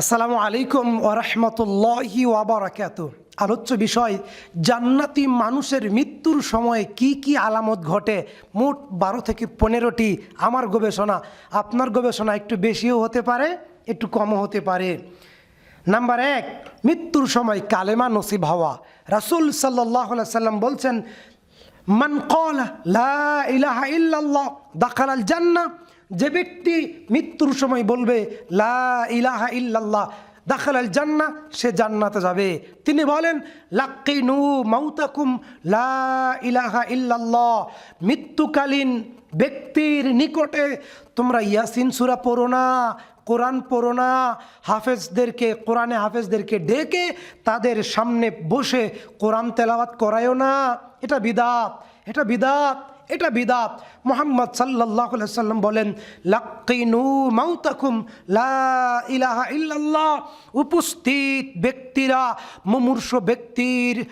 আসসালামু আলাইকুম ওরহমতুল্লাহি ওয়াবারাকাত আলোচ্য বিষয়, জান্নাতি মানুষের মৃত্যুর সময় কি কি আলামত ঘটে? মোট বারো থেকে পনেরোটি আমার গবেষণা। আপনার গবেষণা একটু বেশিও হতে পারে, একটু কমও হতে পারে। নাম্বার এক, মৃত্যুর সময় কালেমা নসিব হওয়া। রাসুল সাল্লাহ সাল্লাম বলছেন, মান কল লা ইলাহা ইল্লাল্লাহ, দাখালাল জান্নাহ যে ব্যক্তি মৃত্যুর সময় বলবে, লা ইলাহা ইল্লাল্লাহ, দাখাল আল জান্না সে জান্নাতে যাবে। তিনি বলেন লাক্কিনু মাউতাকুম, লা ইলাহা ইল্লাল্লাহ মৃত্যুকালীন ব্যক্তির নিকটে তোমরা ইয়াসিন সুরা পড়ো না, কোরআন পড়ো না। হাফেজদেরকে, কোরআনে হাফেজদেরকে ডেকে তাদের সামনে বসে কোরআন তেলাওয়াত করায়ও না। এটা বিদাত এটা বিদাত। এটা বিদাত। মোহাম্মদ সাল্লাহ সাল্লাম বলেন, লাক্কিনু মাউতাকুম ইলাহা ইল্লাল্লাহ। উপস্থিত ব্যক্তিরা, মুমূর্ষ ব্যক্তির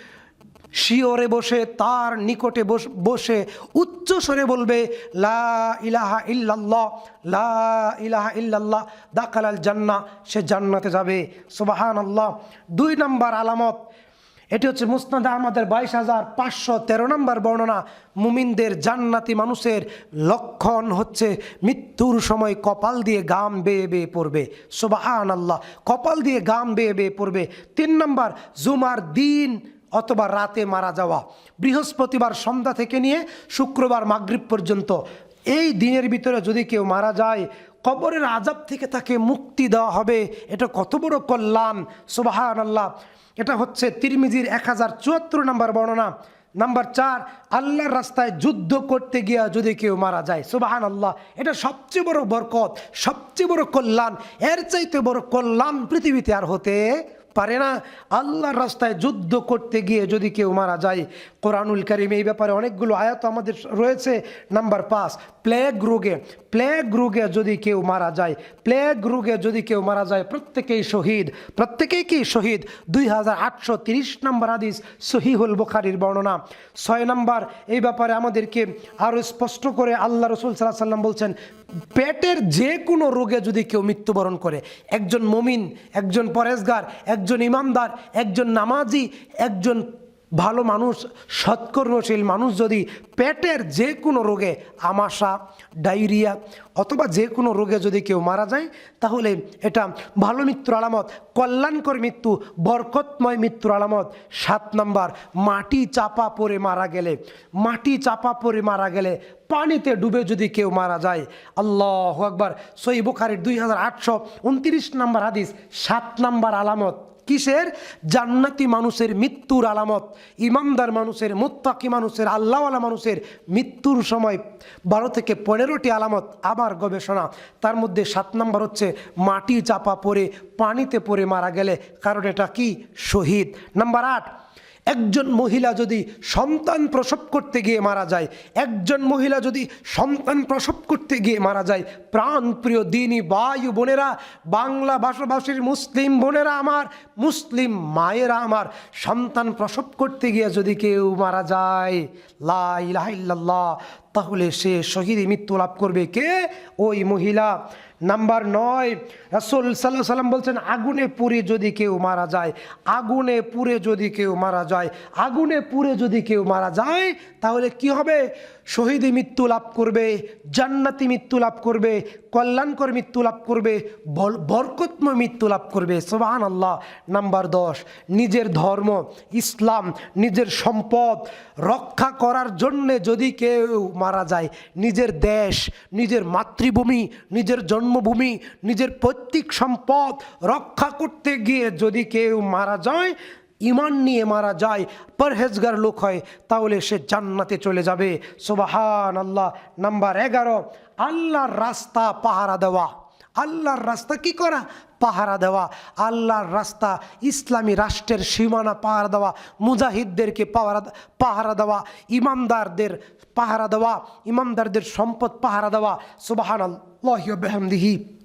শিওরে বসে, তার নিকটে বস- বসে উচ্চ স্বরে বলবে, লা ইলাহা ইল্লাল্লাহ, লা ইলাহা ইল্লাল্লাহ দাকালাল জান্না সে জান্নাতে যাবে। সুবাহান আল্লাহ দুই নম্বর আলামত এটি হচ্ছে মুসনাদ আহমদের বাইশ হাজার পাঁচশো তেরো নম্বর বর্ণনা। মুমিনদের জান্নাতি মানুষের লক্ষণ হচ্ছে মৃত্যুর সময় কপাল দিয়ে গাম বেয়ে বেয়ে পড়বে। সুবাহান আল্লাহ কপাল দিয়ে গাম বেয়ে বেয়ে পড়বে। তিন নম্বর, জুমার দিন অথবা রাতে মারা যাওয়া। বৃহস্পতিবার সন্ধ্যা থেকে নিয়ে শুক্রবার মাগরিব পর্যন্ত। এই দিনের ভিতরে যদি কেউ মারা যায় কবরের আজাব থেকে তাকে মুক্তি দেওয়া হবে। এটা কত বড় কল্যাণ। সুবাহান আল্লাহ এটা হচ্ছে তিরমিজির এক হাজার চুয়াত্তর নম্বর বর্ণনা। নাম্বার চার, আল্লাহর রাস্তায় যুদ্ধ করতে গিয়া যদি কেউ মারা যায় সুবাহান আল্লাহ এটা সবচেয়ে বড় বরকত, সবচেয়ে বড় কল্যাণ। এর চাইতে বড় কল্যাণ পৃথিবীতে আর হতে পারে না। আল্লাহর রাস্তায় যুদ্ধ করতে গিয়ে যদি কেউ মারা যায়, কোরআনুল করিম এই ব্যাপারে অনেকগুলো আয়াত আমাদের রয়েছে। নাম্বার পাঁচ, প্লেগ রোগে। প্লেগ রোগে যদি কেউ মারা যায়, প্লেগ রোগে যদি কেউ মারা যায়, প্রত্যেকেই শহীদ, প্রত্যেকেই কি শহীদ? দুই হাজার আটশো তিরিশ নম্বর আদিস সহিহুল বুখারির বর্ণনা। ছয় নম্বর, এই ব্যাপারে আমাদেরকে আরও স্পষ্ট করে আল্লাহ রসুল সাল্লাহ সাল্লাম বলছেন, পেটের যে কোনো রোগে যদি কেউ মৃত্যুবরণ করে, একজন মমিন, একজন পরেশগার, একজন ইমানদার একজন নামাজি, একজন ভালো মানুষ, সৎকর্মশীল মানুষ যদি পেটের যে কোনো রোগে আমাশা, ডায়রিয়া অথবা যে কোনো রোগে যদি কেউ মারা যায়, তাহলে এটা ভালো মৃত্যুর আলামত। কল্যাণকর মৃত্যু, বরকতময় মৃত্যুর আলামত। সাত নম্বর, মাটি চাপা পড়ে মারা গেলে। মাটি চাপা পড়ে মারা গেলে পানিতে ডুবে যদি কেউ মারা যায়। আল্লাহ আকবার। সই বুখারির দুই হাজার আটশো উনত্রিশ নম্বর হাদিস, সাত নম্বর আলামত। কিসের? জান্নাতি মানুষের মৃত্যুর আলামত। ইমানদার মানুষের, মোত্তাকি মানুষের, আল্লাহওয়ালা মানুষের মৃত্যুর সময় বারো থেকে পনেরোটি আলামত আবার গবেষণা। তার মধ্যে সাত নম্বর হচ্ছে, মাটি চাপা পড়ে, পানিতে পড়ে মারা গেলে। কারণ এটা কি? শহীদ। নাম্বার আট একজন মহিলা যদি সন্তান প্রসব করতে গিয়ে মারা যায়, একজন মহিলা যদি সন্তান প্রসব করতে গিয়ে মারা যায়, প্রাণপ্রিয় দিনী বায়ু বোনেরা, বাংলা ভাষাভাষীর মুসলিম বোনেরা আমার, মুসলিম মায়েরা আমার, সন্তান প্রসব করতে গিয়ে যদি কেউ মারা যায় লাহ তাহলে সে শহীদে মৃত্যু লাভ করবে কে? ওই মহিলা। নাম্বার নয়, রাসুল সাল্লাহ সাল্লাম বলছেন, আগুনে পুড়ে যদি কেউ মারা যায়, আগুনে পুড়ে যদি কেউ মারা যায়, আগুনে পুড়ে যদি কেউ মারা যায়, তাহলে কি হবে? শহীদে মৃত্যু লাভ করবে, জান্নাতি মৃত্যু লাভ করবে, কল্যাণকর মৃত্যু লাভ করবে বরকতময় মৃত্যু লাভ করবে। সোবাহান আল্লাহ নাম্বার দশ, নিজের ধর্ম, ইসলাম, নিজের সম্পদ রক্ষা করার জন্যে যদি কেউ মারা যায়, নিজের দেশ, নিজের মাতৃভূমি, নিজের জন্মভূমি, নিজের পৈতৃক সম্পদ রক্ষা করতে গিয়ে যদি কেউ মারা যায় ইমান নিয়ে মারা যায়, পরহেজগার লোক হয়, তাহলে সে জান্নাতে চলে যাবে। সোবাহান আল্লাহ নাম্বার এগারো, আল্লাহর রাস্তা পাহারা দেওয়া। আল্লাহর রাস্তা কি করা? পাহারা দেওয়া। আল্লাহর রাস্তা ইসলামী রাষ্ট্রের সীমানা পাহারা দেওয়া। মুজাহিদদেরকে পাহারা পাহারা দেওয়া। ইমানদারদের পাহারা দেওয়া। ইমানদারদের সম্পদ পাহারা দেওয়া। সুবাহান আল্লাহদিহি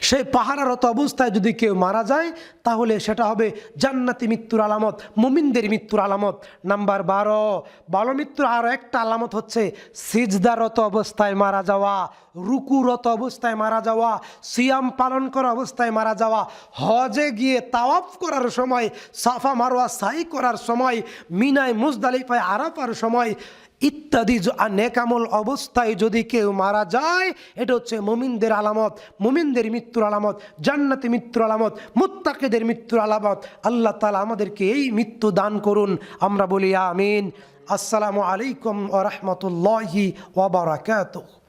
সেই পাহারারত অবস্থায় যদি কেউ মারা যায়, তাহলে সেটা হবে জান্নাতি মৃত্যুর আলামত, মুমিনদের মৃত্যুর আলামত। নাম্বার বারো, বালো মৃত্যুর আরও একটা আলামত হচ্ছে সিজদারত অবস্থায় মারা যাওয়া, রুকুরত অবস্থায় মারা যাওয়া, সিয়াম পালন করা অবস্থায় মারা যাওয়া, হজে গিয়ে তাওয়াফ করার সময়, সাফা মারোয়া সাই করার সময়, মিনায় মুজদালিফায় আরাফার সময় ইত্যাদি নেকামল অবস্থায় যদি কেউ মারা যায়, এটা হচ্ছে মুমিনদের আলামত, মুমিনদের মৃত্যুর আলামত, জান্নাতি মৃত্যুর আলামত, মুত্তাকেদের মৃত্যুর আলামত। আল্লাহ তালা আমাদেরকে এই মৃত্যু দান করুন। আমরা বলি আমিন। আসসালামু আলাইকুম ওরহমতুল্লাহি ওবরাকাতুহ